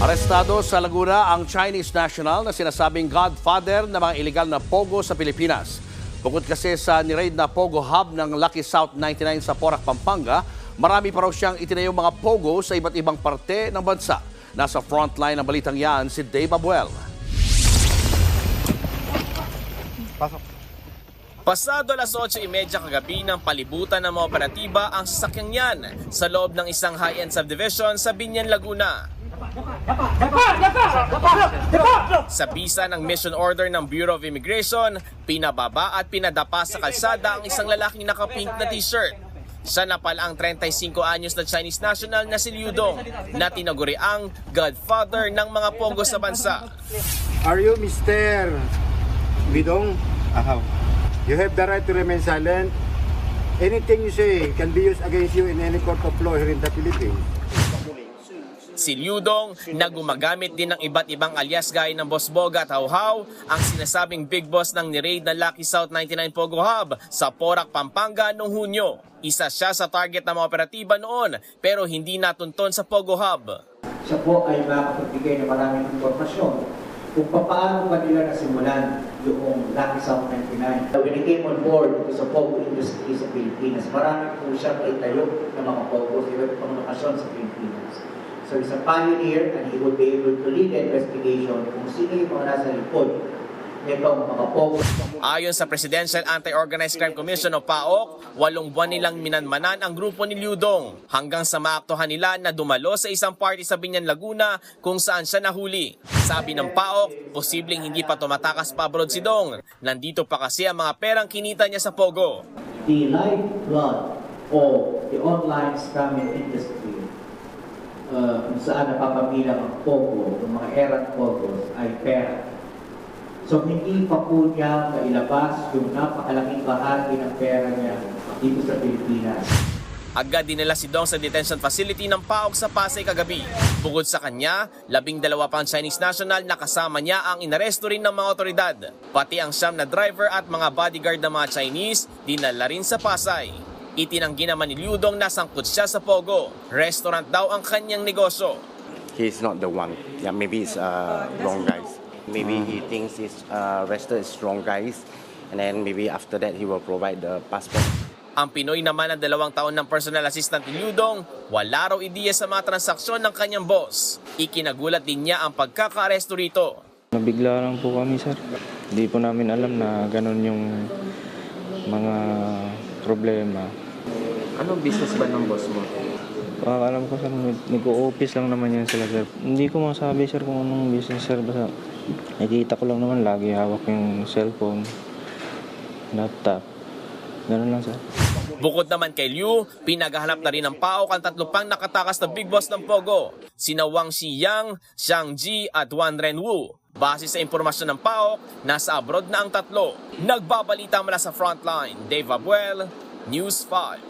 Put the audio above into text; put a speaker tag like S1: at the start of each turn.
S1: Arestado sa Laguna ang Chinese national na sinasabing godfather ng mga illegal na pogo sa Pilipinas. Bukod kasi sa niraid na pogo hub ng Lucky South 99 sa Porac, Pampanga, marami pa raw siyang itinayong mga pogo sa iba't ibang parte ng bansa. Nasa frontline ng balitang yan si Dave Abuel.
S2: Pasado alas 8.30 kagabi ng palibutan ng mga operatiba ang sasakyang yan sa loob ng isang high-end subdivision sa Binyan, Laguna. Sa bisa ng mission order ng Bureau of Immigration, pinababa at pinadapa sa kalsada ang isang lalaking naka-pink na t-shirt. Siya na pala ang 35 anyos na Chinese national na si Liu Dong na tinaguri ang godfather ng mga pogo sa bansa.
S3: Are you Mr. Bidong? Ahaw. You have the right to remain silent. Anything you say can be used against you in any court of law here in the Philippines.
S2: Si Liudong na gumagamit din ng iba't ibang alias gaya ng Boss Boga at Hauhaw, ang sinasabing big boss ng niraid na Lucky South 99 Pogo Hub sa Porac, Pampanga noong Hunyo. Isa siya sa target ng mga operatiba noon pero hindi natunton sa Pogo Hub.
S4: siya po ay makapagbigay ng maraming impormasyon kung paano pa nila nasimulan yung Lucky South 99. When he came on board sa Pogo industry sa Pilipinas, marami po siya kaitayo ng mga Pogo sa iba't lokasyon sa Pilipinas. So he's a pioneer and he would be able to lead the investigation kung sino yung mga nasa likod.
S2: Ayon sa Presidential Anti-Organized Crime Commission o PAOK, walong buwan nilang minanmanan ang grupo ni Liudong hanggang sa maaktuhan nila na dumalo sa isang party sa Binyan, Laguna kung saan siya nahuli. Sabi ng PAOK, posibleng hindi pa tumatakas pa abroad si Dong. Nandito pa kasi ang mga perang kinita niya sa Pogo.
S4: the lifeblood of the online scamming industry uh, kung saan napapamilang ang Pogo, ng mga errant Pogos, ay pera. So hindi pa po niya mailabas yung napakalaking bahagi ng pera niya dito sa Pilipinas.
S2: Agad dinala si Dong sa detention facility ng PAOK sa Pasay kagabi. Bukod sa kanya, labing dalawa pang Chinese national na kasama niya ang inaresto rin ng mga otoridad. Pati ang siyam na driver at mga bodyguard ng mga Chinese, dinala rin sa Pasay. Itinanggi naman ni Liu Dong na sangkot siya sa Pogo. Restaurant daw ang kanyang negosyo.
S5: he's not the one. Yeah, maybe it's uh, wrong guys. Maybe he thinks his uh, rester is strong guys, and then maybe after that he will provide the passport.
S2: Ang Pinoy naman ng dalawang taon ng personal assistant ni Liu Dong, wala raw ideya sa mga transaksyon ng kanyang boss. Ikinagulat din niya ang pagkakaaresto rito.
S6: Nabigla lang po kami, sir. Hindi po namin alam na ganun yung mga problema.
S7: Anong business ba ng boss mo?
S6: Ah, alam ko, sir, nag- nag-o-office lang naman yan sila, sir. Hindi ko masabi, sir, kung anong business, sir. Basta nakikita ko lang naman lagi hawak yung cellphone, laptop. Ganun lang, sir.
S2: Bukod naman kay Liu, pinaghahanap na rin ng PAOK ang tatlo pang nakatakas na big boss ng Pogo, sina Wang Xiyang, Xiang Ji at Wan Renwu. Base sa impormasyon ng PAOK, nasa abroad na ang tatlo. Nagbabalita mula sa frontline, Dave Abuel, News 5.